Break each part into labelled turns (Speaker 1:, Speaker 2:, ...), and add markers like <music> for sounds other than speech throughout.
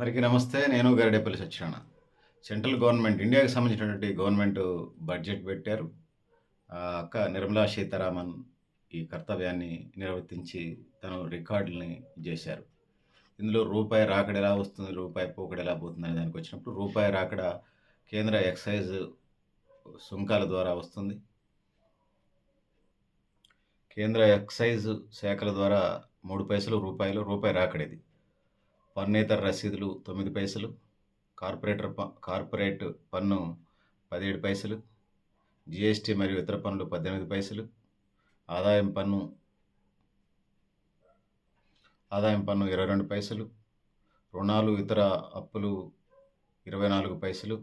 Speaker 1: అందరికీ నమస్తే నేను గరిడేపల్లి సత్యనారాయణ. సెంట్రల్ గవర్నమెంట్ ఇండియాకి సంబంధించినటువంటి గవర్నమెంట్ బడ్జెట్ పెట్టారు. అక్క నిర్మలా సీతారామన్ ఈ కర్తవ్యాన్ని నిర్వర్తించి తను రికార్డుల్ని చేశారు. ఇందులో రూపాయి రాకడ ఎలా వస్తుంది రూపాయి పోకడ ఎలా పోతుంది అనే దానికి వచ్చినప్పుడు రూపాయి రాకడ కేంద్ర ఎక్సైజ్ సుంకాల ద్వారా వస్తుంది. కేంద్ర ఎక్సైజ్ శాఖల ద్వారా మూడు పైసలు రూపాయలు రూపాయి రాకడేది. పన్నేతర రసీదులు తొమ్మిది పైసలు కార్పొరేటర్ ప కార్పొరేట్ పన్ను పదిహేడు పైసలు జిఎస్టీ మరియు ఇతర పన్నులు పద్దెనిమిది పైసలు ఆదాయం పన్ను ఆదాయం పన్ను ఇరవై రెండు పైసలు రుణాలు ఇతర అప్పులు ఇరవై నాలుగు పైసలు.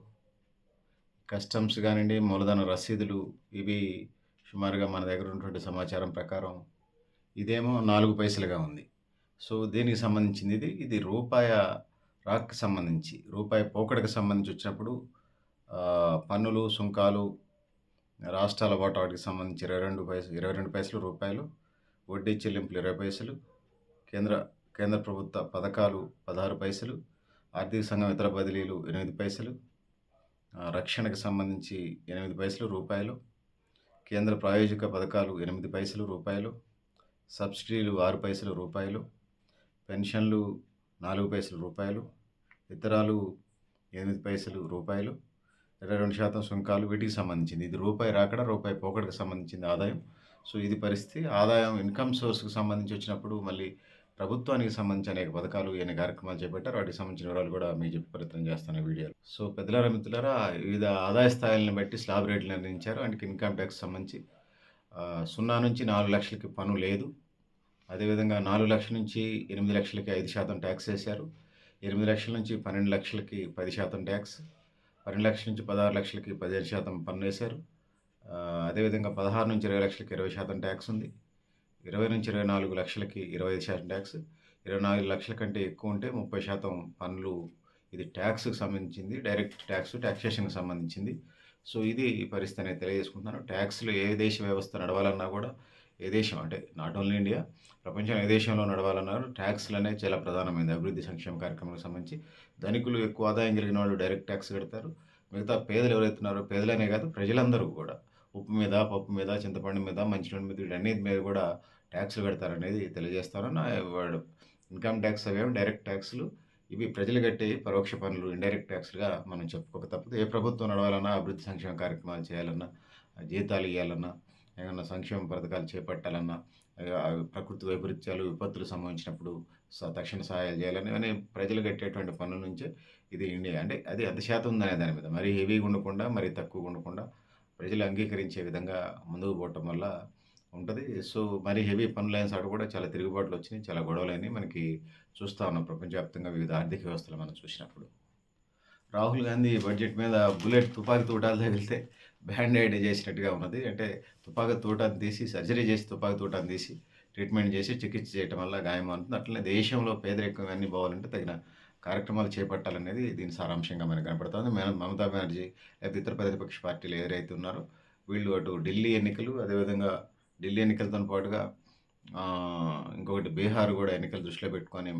Speaker 1: కస్టమ్స్ కానివ్వండి మూలధన రసీదులు ఇవి సుమారుగా మన దగ్గర ఉన్నటువంటి సమాచారం ప్రకారం ఇదేమో నాలుగు పైసలుగా ఉంది. సో దీనికి సంబంధించింది ఇది ఇది రూపాయ రాక్కి సంబంధించి రూపాయి పోకడకు సంబంధించి వచ్చినప్పుడు పన్నులు సుంకాలు రాష్ట్రాల వాటా వాటికి సంబంధించి ఇరవై రెండు పైసలు ఇరవై రెండు పైసలు రూపాయలు వడ్డీ చెల్లింపులు ఇరవై పైసలు కేంద్ర కేంద్ర ప్రభుత్వ పథకాలు పదహారు పైసలు ఆర్థిక సంఘం ఇతర బదిలీలు ఎనిమిది పైసలు రక్షణకు సంబంధించి ఎనిమిది పైసలు రూపాయలు కేంద్ర ప్రాయోజిక పథకాలు ఎనిమిది పైసలు రూపాయలు సబ్సిడీలు ఆరు పైసలు రూపాయలు పెన్షన్లు నాలుగు పైసలు రూపాయలు ఇతరాలు ఎనిమిది పైసలు రూపాయలు ఇరవై రెండు శాతం సుంకాలు వీటికి సంబంధించింది. ఇది రూపాయి రాకడ రూపాయి పోకడకు సంబంధించింది ఆదాయం. సో ఇది పరిస్థితి. ఆదాయం ఇన్కమ్ సోర్స్కి సంబంధించి వచ్చినప్పుడు మళ్ళీ ప్రభుత్వానికి సంబంధించి అనేక పథకాలు అనేక కార్యక్రమాలు చేపట్టారు వాటికి సంబంధించిన వివరాలు కూడా మీకు చెప్పి ప్రయత్నం చేస్తాను వీడియోలో. సో పెద్దలారా మిత్రులారా వివిధ ఆదాయ స్థాయిలను బట్టి స్లాబ్ రేట్లు నిర్ణయించారు. అండ్ ఇన్కమ్ ట్యాక్స్ సంబంధించి సున్నా నుంచి నాలుగు లక్షలకి పన్ను లేదు. అదేవిధంగా నాలుగు లక్షల నుంచి ఎనిమిది లక్షలకి ఐదు శాతం ట్యాక్స్ వేశారు. ఎనిమిది లక్షల నుంచి పన్నెండు లక్షలకి పది శాతం ట్యాక్స్ పన్నెండు లక్షల నుంచి పదహారు లక్షలకి పదిహేను శాతం పన్ను వేశారు. అదేవిధంగా పదహారు నుంచి ఇరవై లక్షలకి ఇరవై శాతం ట్యాక్స్ ఉంది. ఇరవై నుంచి ఇరవై నాలుగు లక్షలకి ఇరవై ఐదు శాతం ట్యాక్స్ ఇరవై నాలుగు లక్షల కంటే ఎక్కువ ఉంటే ముప్పై శాతం పన్నులు ఇది ట్యాక్స్కి సంబంధించింది డైరెక్ట్ ట్యాక్స్ ట్యాక్సేషన్కి సంబంధించింది. సో ఇది ఈ పరిస్థితి అనేది తెలియజేసుకుంటున్నాను. ట్యాక్స్లు ఏ దేశ వ్యవస్థ నడవాలన్నా కూడా ఏ దేశం అంటే నాట్ ఓన్లీ ఇండియా ప్రపంచం ఏ దేశంలో నడవాలన్నారు ట్యాక్స్లు అనేవి చాలా ప్రధానమైనది. అభివృద్ధి సంక్షేమ కార్యక్రమాలకు సంబంధించి ధనికులు ఎక్కువ ఆదాయం జరిగిన వాళ్ళు డైరెక్ట్ ట్యాక్స్ కడతారు. మిగతా పేదలు ఎవరైతున్నారో పేదలనే కాదు ప్రజలందరూ కూడా ఉప్పు మీద పప్పు మీద చింతపండు మీద మంచినీళ్ళ మీద వీటన్నిటి మీద కూడా ట్యాక్స్లు కడతారనేది తెలియజేస్తాను వాడు. ఇన్కమ్ ట్యాక్స్ అవేమి డైరెక్ట్ ట్యాక్స్లు ఇవి ప్రజలు కట్టే పరోక్ష పనులు ఇండైరెక్ట్ ట్యాక్స్లుగా మనం చెప్పుకోక తప్పదు. ఏ ప్రభుత్వం నడవాలన్నా అభివృద్ధి సంక్షేమ కార్యక్రమాలు చేయాలన్నా జీతాలు ఇవ్వాలన్నా ఏమన్నా సంక్షేమ పథకాలు చేపట్టాలన్నా ప్రకృతి వైపరీత్యాలు విపత్తులు సంభవించినప్పుడు స- తక్షణ సహాయాలు చేయాలని ఇవన్నీ ప్రజలు కట్టేటువంటి పనుల నుంచే ఇది ఇండియా. అంటే అది ఎంత శాతం ఉందనే దాని మీద. మరీ హెవీగా ఉండకుండా మరీ తక్కువగా ఉండకుండా ప్రజలు అంగీకరించే విధంగా ముందుకు పోవటం వల్ల ఉంటుంది. సో మరి హెవీ పనులైన సార్ కూడా చాలా తిరుగుబాట్లు వచ్చినాయి చాలా గొడవలైనవి మనకి చూస్తూ ఉన్నాం ప్రపంచవ్యాప్తంగా వివిధ ఆర్థిక వ్యవస్థలు మనం చూసినప్పుడు. రాహుల్ గాంధీ బడ్జెట్ మీద బుల్లెట్ తుపాకీ తోటాలు తగిలితే బ్యాండైడ్ చేసినట్టుగా ఉన్నది. అంటే తుపాకీ తోటాన్ని తీసి సర్జరీ చేసి తుపాకీ తోటాన్ని తీసి ట్రీట్మెంట్ చేసి చికిత్స చేయటం వల్ల గాయం అవుతుంది. అట్లనే దేశంలో పేదరికం అన్ని పోవాలంటే తగిన కార్యక్రమాలు చేపట్టాలనేది దీని సారాంశంగా మనకు కనపడుతుంది. మన మమతా బెనర్జీ లేకపోతే ఇతర ప్రతిపక్ష పార్టీలు ఎవరైతే ఉన్నారో వీళ్ళు అటు ఢిల్లీ ఎన్నికలు అదేవిధంగా ఢిల్లీ ఎన్నికలతో పాటుగా ఇంకొకటి బీహార్ కూడా ఎన్నికలు దృష్టిలో పెట్టుకొని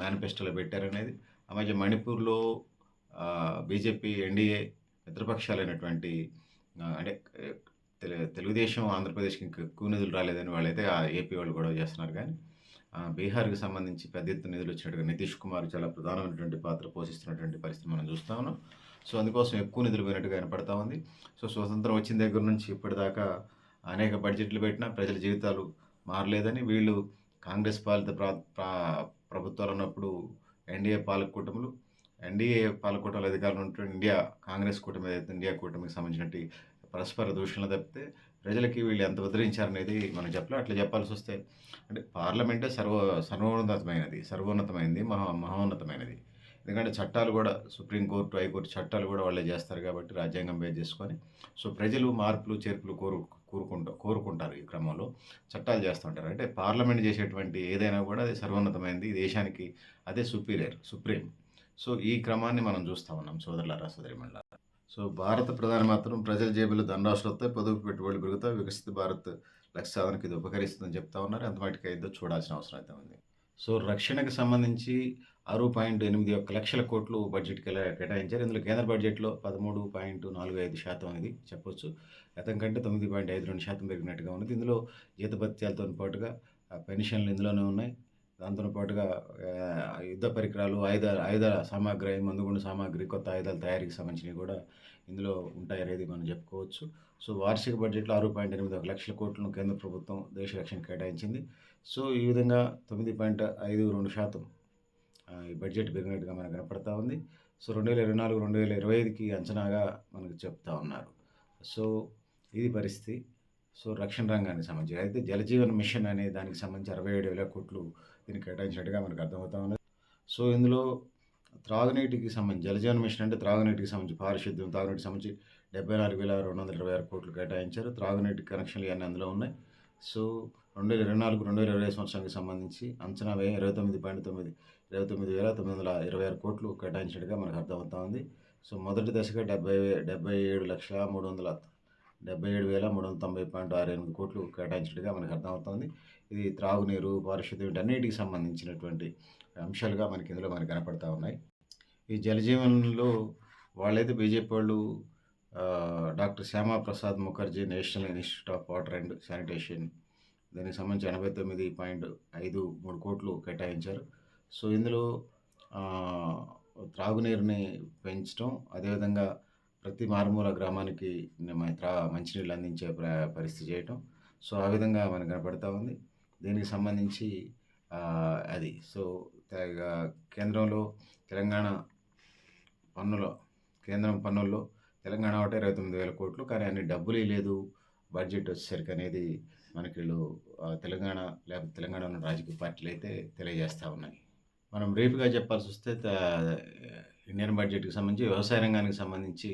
Speaker 1: మేనిఫెస్టోలో పెట్టారనేది. ఆ మధ్య మణిపూర్లో బీజేపీ ఎన్డీఏ మిత్రపక్షాలైనటువంటి అంటే తెలు- తెలుగుదేశం ఆంధ్రప్రదేశ్కి ఇంకా ఎక్కువ నిధులు రాలేదని వాళ్ళైతే ఏపీ వాళ్ళు గొడవ చేస్తున్నారు కానీ బీహార్కి సంబంధించి పెద్ద ఎత్తున నిధులు వచ్చినట్టుగా నితీష్ కుమార్ చాలా ప్రధానమైనటువంటి పాత్ర పోషిస్తున్నటువంటి పరిస్థితి మనం చూస్తా ఉన్నాం. సో అందుకోసం ఎక్కువ నిధులు పోయినట్టుగా కనపడతా ఉంది. సో స్వతంత్రం వచ్చిన దగ్గర నుంచి ఇప్పటిదాకా అనేక బడ్జెట్లు పెట్టినా ప్రజల జీవితాలు మారలేదని వీళ్ళు కాంగ్రెస్ పాలిత ప్రా ప్రా- ప్రభుత్వాలు ఉన్నప్పుడు ఎన్డీఏ పాలక కూటములు ఎన్డీఏ పాలక అధికారులు ఉంటున్న ఇండియా కాంగ్రెస్ కూటమి ఏదైతే ఇండియా కూటమికి సంబంధించినట్టు పరస్పర దూషణలు తప్పితే ప్రజలకి వీళ్ళు ఎంత ఉద్ధరించారనేది మనం చెప్పలే. అట్లా చెప్పాల్సి వస్తే అంటే పార్లమెంటే సర్వ సర్వోన్నతమైనది సర్వోన్నతమైనది మహా మహోన్నతమైనది. ఎందుకంటే చట్టాలు కూడా సుప్రీంకోర్టు హైకోర్టు చట్టాలు కూడా వాళ్ళే చేస్తారు కాబట్టి రాజ్యాంగం బేస్ చేసుకొని సో ప్రజలు మార్పులు చేర్పులు కోరు కోరుకుంటా కోరుకుంటారు ఈ క్రమంలో. చట్టాలు చేస్తుంటారు అంటే పార్లమెంట్ చేసేటువంటి ఏదైనా కూడా అది సర్వోన్నతమైనది దేశానికి అదే సుపీరియర్ సుప్రీం. సో ఈ క్రమాన్ని మనం చూస్తూ ఉన్నాం సోదరులారా సోదరిమణులారా. సో భారత ప్రధాని మాత్రం ప్రజల జేబులు దండాసులు వస్తాయి పొదుపు పెట్టుబడులు పెరుగుతాయి వికసిత భారత్ లక్ష్య సాధనకి ఇది ఉపకరిస్తుందని చెప్తా ఉన్నారు. ఎంత మటుకు అయిద్దో చూడాల్సిన అవసరం అయితే ఉంది. సో రక్షణకు సంబంధించి ఆరు పాయింట్ ఎనిమిది ఒక్క లక్షల కోట్లు బడ్జెట్కి ఎలా కేటాయించారు? ఇందులో కేంద్ర బడ్జెట్లో పదమూడు పాయింట్ నాలుగు ఐదు శాతం ఇది చెప్పొచ్చు. గతం కంటే తొమ్మిది పాయింట్ ఐదు రెండు శాతం పెరిగినట్టుగా ఉన్నది. ఇందులో జీతభత్యాలతో పాటుగా పెన్షన్లు ఇందులోనే ఉన్నాయి. దాంతో పాటుగా యుద్ధ పరికరాలు ఆయుధ ఆయుధ సామాగ్రి మందుగుండు సామాగ్రి కొత్త ఆయుధాల తయారీకి సంబంధించినవి కూడా ఇందులో ఉంటాయి అనేది మనం చెప్పుకోవచ్చు. సో వార్షిక బడ్జెట్లో ఆరు పాయింట్ ఎనిమిది ఒక లక్షల కోట్లను కేంద్ర ప్రభుత్వం దేశ రక్షణ కేటాయించింది. సో ఈ విధంగా తొమ్మిది పాయింట్ ఐదు రెండు శాతం ఈ బడ్జెట్ పెరిగినట్టుగా మనకు కనపడతా ఉంది. సో రెండు వేల ఇరవై నాలుగు రెండు వేల ఇరవై ఐదుకి అంచనాగా మనకు చెప్తా ఉన్నారు. సో ఇది పరిస్థితి. సో రక్షణ రంగానికి సంబంధించి అయితే జలజీవన్ మిషన్ అనే దానికి సంబంధించి అరవై ఏడు వేల కోట్లు దీనికి కేటాయించినట్టుగా మనకు అర్థమవుతా ఉన్నది. సో ఇందులో త్రాగునీటికి సంబంధించి జలజీవన్ మిషన్ అంటే త్రాగునీటికి సంబంధించి పారిశుద్ధ్యం త్రాగునీటికి సంబంధించి డెబ్బై నాలుగు వేల రెండు వందల ఇరవై ఆరు కోట్లు కేటాయించారు. త్రాగునీటి కనెక్షన్లు ఇవన్నీ అందులో ఉన్నాయి. సో రెండు వేల ఇరవై నాలుగు రెండు వేల ఇరవై సంవత్సరానికి సంబంధించి అంచనా వ్యయం ఇరవై తొమ్మిది పాయింట్ తొమ్మిది ఇరవై తొమ్మిది వేల తొమ్మిది వందల ఇరవై ఆరు కోట్లు కేటాయించినట్టుగా మనకు అర్థమవుతా ఉంది. సో మొదటి దశగా డెబ్బై డెబ్బై ఏడు లక్షల మూడు వందల డెబ్బై ఏడు వేల మూడు వందల తొంభై పాయింట్ ఆరు ఎనిమిది కోట్లు కేటాయించినట్టుగా మనకు అర్థమవుతుంది. ఇది త్రాగునీరు పారిశుద్ధ్యం వీటన్నిటికి సంబంధించినటువంటి అంశాలుగా మనకి ఇందులో మనకు కనపడతా ఉన్నాయి. ఈ జలజీవనంలో వాళ్ళైతే బీజేపీ వాళ్ళు doctor Shyamaprasad Mukherjee national institute of water and sanitation దీనికి సంబంధించి ఎనభై తొమ్మిది పాయింట్ ఐదు మూడు కోట్లు కేటాయించారు. సో ఇందులో త్రాగునీరుని పెంచడం అదేవిధంగా ప్రతి మారుమూల గ్రామానికి త్రా మంచినీళ్ళు అందించే పరిస్థితి చేయటం. సో ఆ విధంగా మనకు కనపడతా ఉంది. దీనికి సంబంధించి అది సో కేంద్రంలో తెలంగాణ పన్నుల కేంద్రం పన్నుల్లో తెలంగాణ ఒకటే ఇరవై తొమ్మిది వేల కోట్లు. కానీ అన్ని డబ్బులు లేదు. బడ్జెట్ వచ్చేసరికి అనేది మనకి వీళ్ళు తెలంగాణ లేకపోతే తెలంగాణ ఉన్న రాజకీయ పార్టీలు అయితే తెలియజేస్తూ ఉన్నాయి. మనం రేపుగా చెప్పాల్సి వస్తే ఇండియన్ బడ్జెట్కి సంబంధించి వ్యవసాయ రంగానికి సంబంధించి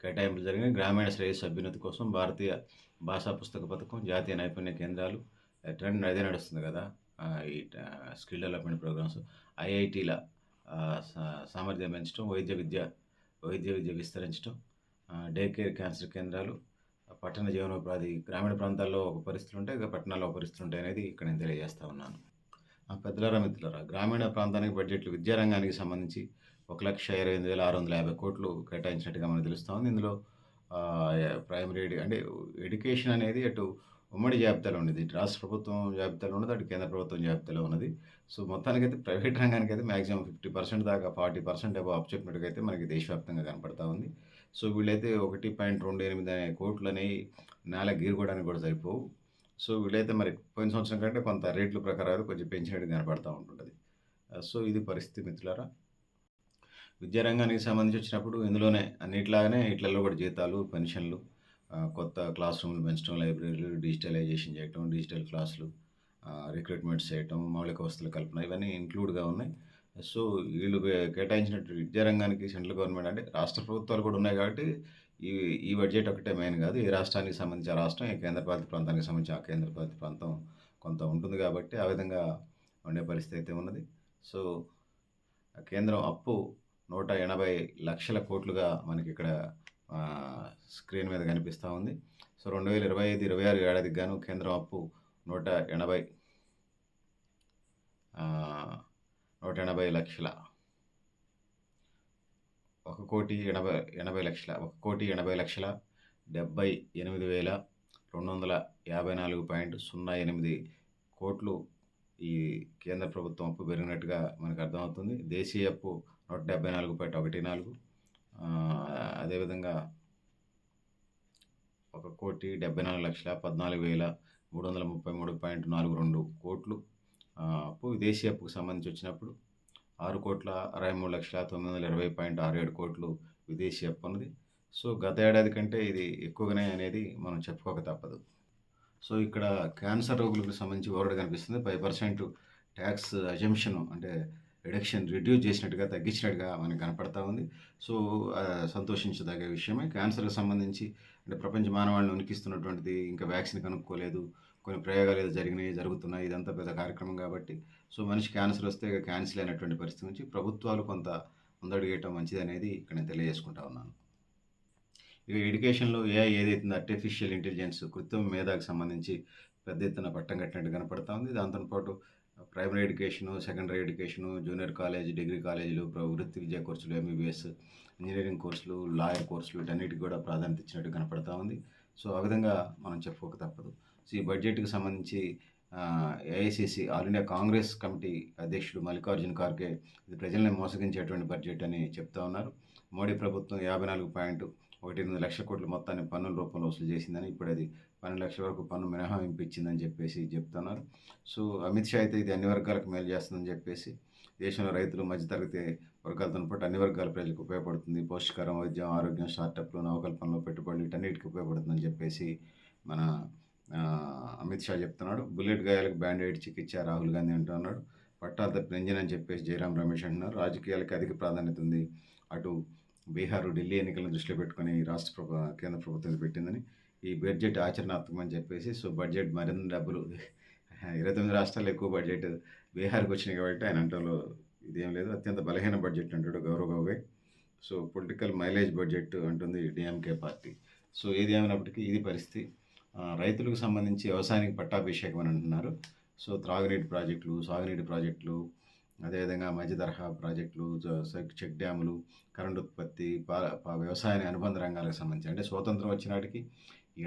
Speaker 1: కేటాయింపులు జరిగిన గ్రామీణ శ్రేయస్సు అభ్యున్నతి కోసం భారతీయ భాషా పుస్తక పథకం జాతీయ నైపుణ్య కేంద్రాలు ట్రెండ్ అదే నడుస్తుంది కదా. ఈ స్కిల్ డెవలప్మెంట్ ప్రోగ్రామ్స్ ఐఐటీల సామర్థ్యం పెంచడం వైద్య విద్య వైద్య విద్య విస్తరించడం డే కేర్ క్యాన్సర్ కేంద్రాలు పట్టణ జీవనోపాధి గ్రామీణ ప్రాంతాల్లో ఒక పరిస్థితులు ఉంటాయి ఇక పట్టణాల్లో ఒక పరిస్థితులు ఉంటాయి అనేది ఇక్కడ నేను తెలియజేస్తా ఉన్నాను. ఆ, పెద్దలారా మిత్రులారా గ్రామీణ ప్రాంతానికి బడ్జెట్లు విద్యారంగానికి సంబంధించి ఒక లక్ష ఇరవై ఎనిమిది వేల ఆరు వందల యాభై కోట్లు కేటాయించినట్టుగా మనకు తెలుస్తుంది. ఇందులో ప్రైమరీ అంటే ఎడ్యుకేషన్ అనేది అటు ఉమ్మడి జాబితాలో ఉన్నది రాష్ట్ర ప్రభుత్వం జాబితాలో ఉన్నది అటు కేంద్ర ప్రభుత్వం జాబితాలో ఉన్నది. సో మొత్తానికైతే ప్రైవేట్ రంగానికి అయితే మ్యాక్సిమం ఫిఫ్టీ పర్సెంట్ దాకా ఫార్టీ పర్సెంట్ అబో అప్ చెప్పినట్టుగా అయితే మనకి దేశవ్యాప్తంగా కనపడతా ఉంది. సో వీళ్ళైతే ఒకటి పాయింట్ రెండు ఎనిమిది అనే కోట్లు అనేవి నేల గీరుకోవడానికి కూడా సరిపోవు. సో వీళ్ళైతే మరి పోయిన సంవత్సరం కంటే కొంత రేట్ల ప్రకారం కొంచెం పెంచినట్టు కనపడతా ఉంటుంటుంది. సో ఇది పరిస్థితి మిత్రులారా. విద్యారంగానికి సంబంధించి వచ్చినప్పుడు ఇందులోనే అన్నిట్లాగానే ఇట్లలో కూడా జీతాలు పెన్షన్లు కొత్త క్లాస్ రూమ్లు పెంచడం లైబ్రరీలు డిజిటలైజేషన్ చేయటం డిజిటల్ క్లాసులు రిక్రూట్మెంట్స్ చేయటం మౌలిక వసతుల కల్పన ఇవన్నీ ఇంక్లూడ్గా ఉన్నాయి. సో వీళ్ళు కేటాయించినట్టు విద్యారంగానికి సెంట్రల్ గవర్నమెంట్ అంటే రాష్ట్ర ప్రభుత్వాలు కూడా ఉన్నాయి కాబట్టి ఈ ఈ బడ్జెట్ ఒకటే మెయిన్ కాదు. ఈ రాష్ట్రానికి సంబంధించి ఆ రాష్ట్రం ఈ కేంద్రపాలిత ప్రాంతానికి సంబంధించి ఆ కేంద్రపాలిత ప్రాంతం కొంత ఉంటుంది కాబట్టి ఆ విధంగా ఉండే పరిస్థితి అయితే ఉన్నది. సో కేంద్రం అప్పు నూట ఎనభై లక్షల కోట్లుగా మనకి ఇక్కడ స్క్రీన్ మీద కనిపిస్తూ ఉంది. సో రెండు వేల ఇరవై ఐదు ఇరవై ఆరు ఏడాదికి గాను కేంద్రం అప్పు నూట ఎనభై నూట ఎనభై లక్షల. ఒక కోటి ఎనభై ఎనభై లక్షల ఒక కోటి ఎనభై లక్షల డెబ్బై ఎనిమిది వేల రెండు వందల యాభై నాలుగు పాయింట్ సున్నా ఎనిమిది కోట్లు ఈ కేంద్ర ప్రభుత్వం అప్పు పెరిగినట్టుగా మనకు అర్థమవుతుంది. దేశీయ అప్పు నూట డెబ్బై నాలుగు పాయింట్ ఒకటి నాలుగు. అదేవిధంగా ఒక కోటి డెబ్బై నాలుగు లక్షల పద్నాలుగు వేల మూడు వందల ముప్పై మూడు పాయింట్ నాలుగు రెండు కోట్లు. అప్పు విదేశీ అప్పుకు సంబంధించి వచ్చినప్పుడు ఆరు కోట్ల అరవై మూడు లక్షల తొమ్మిది వందల ఇరవై పాయింట్ ఆరు ఏడు కోట్లు విదేశీ అప్పు ఉన్నది. సో గత ఏడాది కంటే ఇది ఎక్కువగానే అనేది మనం చెప్పుకోక తప్పదు. సో ఇక్కడ క్యాన్సర్ రోగులకు సంబంధించి ఓరడు కనిపిస్తుంది ఫైవ్ పర్సెంట్ ట్యాక్స్ అజంప్షన్ అంటే రిడక్షన్ రిడ్యూస్ చేసినట్టుగా తగ్గించినట్టుగా మనకు కనపడతా ఉంది. సో సంతోషించదగ్గ విషయమే. క్యాన్సర్కి సంబంధించి అంటే ప్రపంచ మానవాళిని ఉనికిస్తున్నటువంటిది ఇంకా వ్యాక్సిన్ కనుక్కోలేదు కొన్ని ప్రయోగాలు ఏదో జరిగినాయి జరుగుతున్నాయి ఇదంతా పెద్ద కార్యక్రమం కాబట్టి. సో మనిషి క్యాన్సర్ వస్తే ఇక క్యాన్సిల్ అయినటువంటి పరిస్థితి నుంచి ప్రభుత్వాలు కొంత ముందడుగేయటం మంచిది అనేది ఇక్కడ నేను తెలియజేసుకుంటా ఉన్నాను. ఇక ఎడ్యుకేషన్లో ఏఐ ఏదైతుందో ఆర్టిఫిషియల్ ఇంటెలిజెన్స్ కృత్రిమ మేధాకు సంబంధించి పెద్ద ఎత్తున పట్టం కట్టినట్టు కనపడతా ఉంది. దాంతోపాటు primary education secondary education junior college degree కాలేజీలు వృత్తి విద్యా కోర్సులు ఎంబీబీఎస్ ఇంజనీరింగ్ కోర్సులు లాయర్ కోర్సులు వీటన్నిటికి కూడా ప్రాధాన్యత ఇచ్చినట్టు కనపడతా ఉంది. సో ఆ విధంగా మనం చెప్పుకోక తప్పదు. సో ఈ బడ్జెట్కి సంబంధించి AICC all India Congress committee అధ్యక్షుడు మల్లికార్జున ఖార్గే ఇది ప్రజల్ని మోసగించేటువంటి బడ్జెట్ అని చెప్తా ఉన్నారు. మోడీ ప్రభుత్వం యాభై నాలుగు పాయింట్ ఒకటి ఎనిమిది లక్షల కోట్ల మొత్తాన్ని పన్నుల రూపంలో వసూలు చేసిందని ఇప్పుడు అది పన్నెండు లక్షల వరకు పన్ను మినహాయింపు ఇచ్చిందని చెప్పేసి చెప్తున్నారు. సో అమిత్ షా అయితే ఇది అన్ని వర్గాలకు మేలు చేస్తుందని చెప్పేసి దేశంలో రైతులు మధ్యతరగతి వర్గాలతో పాటు అన్ని వర్గాల ప్రజలకు ఉపయోగపడుతుంది. పౌష్టికారం వైద్యం ఆరోగ్యం స్టార్టప్లు నవకల్పనలో పెట్టుబడులు వీటన్నిటికి ఉపయోగపడుతుందని చెప్పేసి మన అమిత్ షా చెప్తున్నాడు. బుల్లెట్ గాయాలకు బ్యాండేడ్ చికిత్స రాహుల్ గాంధీ అంటున్నాడు. పట్టాల తప్పిన అని చెప్పేసి జయరాం రమేష్ అంటున్నారు. రాజకీయాలకు అధిక ప్రాధాన్యత ఉంది. అటు బీహార్ ఢిల్లీ ఎన్నికలను దృష్టిలో పెట్టుకొని రాష్ట్ర ప్రభు కేంద్ర ప్రభుత్వం పెట్టిందని ఈ బడ్జెట్ ఆచరణాత్మకం అని చెప్పేసి సో బడ్జెట్ మరిన్ని డబ్బులు <laughs> ఇరవై తొమ్మిది రాష్ట్రాల్లో ఎక్కువ బడ్జెట్ బీహార్కి వచ్చినాయి కాబట్టి ఆయన అంటంలో ఇదేం లేదు. అత్యంత బలహీన బడ్జెట్ అంటాడు Gaurav Gogoi so political mileage budget అంటుంది డిఎంకే పార్టీ. సో ఏది ఏమైనప్పటికీ ఇది పరిస్థితి. రైతులకు సంబంధించి వ్యవసాయానికి పట్టాభిషేకం అని అంటున్నారు. సో త్రాగునీటి ప్రాజెక్టులు సాగునీటి ప్రాజెక్టులు అదేవిధంగా మధ్య తరహా ప్రాజెక్టులు చెక్ డ్యాములు కరెంటు ఉత్పత్తి వ్యవసాయానికి అనుబంధ రంగాలకు సంబంధించి అంటే స్వాతంత్రం వచ్చినాటికి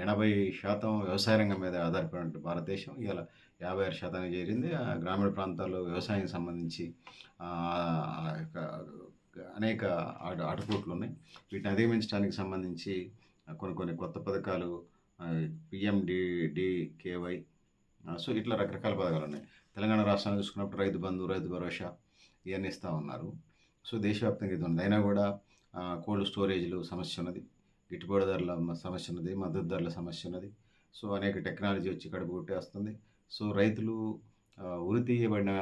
Speaker 1: ఎనభై శాతం వ్యవసాయ రంగం మీద ఆధారపడిన భారతదేశం. ఇలా యాభై ఆరు శాతానికి చేరింది. ఆ గ్రామీణ ప్రాంతాల్లో వ్యవసాయానికి సంబంధించి అనేక అటుపోట్లు ఉన్నాయి. వీటిని అధిగమించడానికి సంబంధించి కొన్ని కొన్ని కొత్త పథకాలు పిఎండిడికేవై సో ఇట్లా రకరకాల పథకాలు ఉన్నాయి. తెలంగాణ రాష్ట్రాన్ని చూసుకున్నప్పుడు రైతు బంధు రైతు భరోసా ఇవన్నీ ఇస్తూ ఉన్నారు. సో దేశవ్యాప్తంగా ఇది ఉంది. అయినా కూడా కోల్డ్ స్టోరేజ్లు సమస్య ఉన్నది. గిట్టుబాటు ధరల సమస్య ఉన్నది. మద్దతు ధరల సమస్య ఉన్నది. సో అనేక టెక్నాలజీ వచ్చి కడుపు కొట్టేస్తుంది సో రైతులు ఉరి తీయబడిన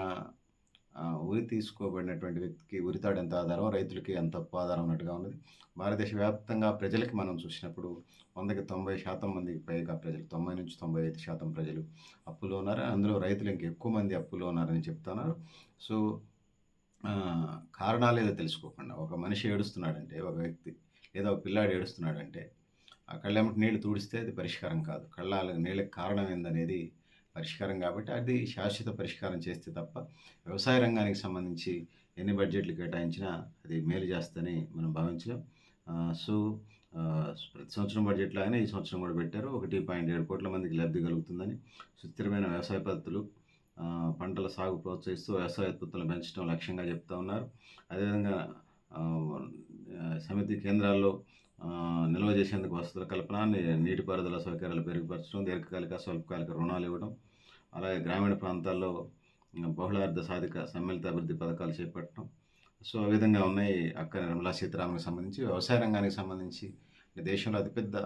Speaker 1: ఉరి తీసుకోబడినటువంటి వ్యక్తికి ఉరితాడు ఎంత ఆధారం? రైతులకి ఎంత తప్పు ఆధారం అన్నట్టుగా ఉన్నది? భారతదేశ వ్యాప్తంగా ప్రజలకి మనం చూసినప్పుడు వందకి తొంభై శాతం మందికి పైగా ప్రజలు తొంభై నుంచి తొంభై ఐదు శాతం ప్రజలు అప్పులో ఉన్నారు. అందులో రైతులు ఇంక ఎక్కువ మంది అప్పులో ఉన్నారని చెప్తున్నారు సో కారణాలు ఏదో తెలుసుకోకుండా ఒక మనిషి ఏడుస్తున్నాడంటే ఒక వ్యక్తి లేదా ఒక పిల్లాడు ఏడుస్తున్నాడంటే ఆ కళ్ళెమ్మటి నీళ్ళు తుడిస్తే అది పరిష్కారం కాదు. కళ్ళ నీళ్ళకి కారణం ఏందనేది పరిష్కారం కాబట్టి అది శాశ్వత పరిష్కారం చేస్తే తప్ప వ్యవసాయ రంగానికి సంబంధించి ఎన్ని బడ్జెట్లు కేటాయించినా అది మేలు చేస్తుందని మనం భావించలేం. సో ప్రతి సంవత్సరం బడ్జెట్ లాగానే ఈ సంవత్సరం కూడా పెట్టారు. ఒకటి పాయింట్ ఏడు కోట్ల మందికి లబ్ధి కలుగుతుందని సుస్థిరమైన వ్యవసాయ పద్ధతులు పంటల సాగు ప్రోత్సహిస్తూ వ్యవసాయ ఉత్పత్తులను పెంచడం లక్ష్యంగా చెప్తా ఉన్నారు. అదేవిధంగా సమితి కేంద్రాల్లో నిల్వ చేసేందుకు వసతుల కల్పన నీటిపారుదల సౌకర్యాలు పెరుగుపరచడం దీర్ఘకాలిక స్వల్పకాలిక రుణాలు ఇవ్వడం అలాగే గ్రామీణ ప్రాంతాల్లో బహుళార్థ సాధిక సమ్మిళిత అభివృద్ధి పథకాలు చేపట్టడం. సో ఆ విధంగా ఉన్నాయి అక్క నిర్మలా సీతారామన్కి సంబంధించి. వ్యవసాయ రంగానికి సంబంధించి దేశంలో అతిపెద్ద